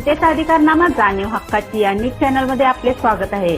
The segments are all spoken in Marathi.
जनतेचा अधिकारनामा जाणीव हक्काची या न्यूज चॅनलमध्ये आपले स्वागत आहे.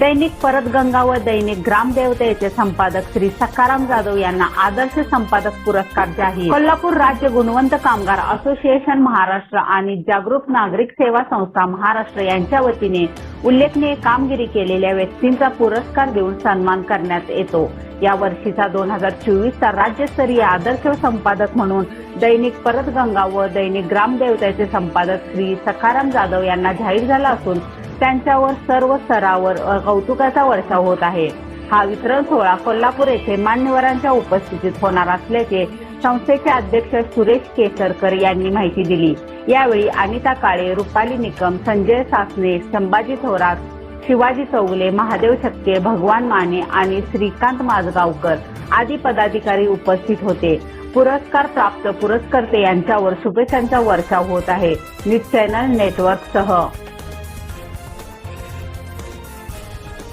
दैनिक परत गंगा व दैनिक ग्रामदेवतेचे संपादक श्री सकाराम जाधव यांना आदर्श संपादक पुरस्कार जाहीर. कोल्हापूर राज्य गुणवंत कामगार असोसिएशन महाराष्ट्र आणि जागरूक नागरिक सेवा संस्था महाराष्ट्र यांच्या वतीने उल्लेखनीय कामगिरी केलेल्या व्यक्तींचा पुरस्कार देऊन सन्मान करण्यात येतो. या वर्षीचा दोन हजार चोवीसचा राज्यस्तरीय आदर्श संपादक म्हणून दैनिक परत गंगा व दैनिक ग्रामदेवतेचे संपादक श्री सखाराम जाधव यांना जाहीर झाला असून त्यांच्यावर सर्व स्तरावर कौतुकाचा वर्षाव होत आहे. हा वितरण सोहळा कोल्हापूर येथे मान्यवरांच्या उपस्थितीत होणार असल्याचे संस्थेचे अध्यक्ष सुरेश केसरकर यांनी माहिती दिली. यावेळी अनिता काळे रुपाली निकम संजय सासने संभाजी थोरात शिवाजी चौगले महादेव छक्के भगवान माने आणि श्रीकांत माजगावकर आदी पदाधिकारी उपस्थित होते. पुरस्कार प्राप्त पुरस्कर्ते यांच्यावर शुभेच्छांचा वर्षाव होत आहे. न्यूज चॅनल नेटवर्क सह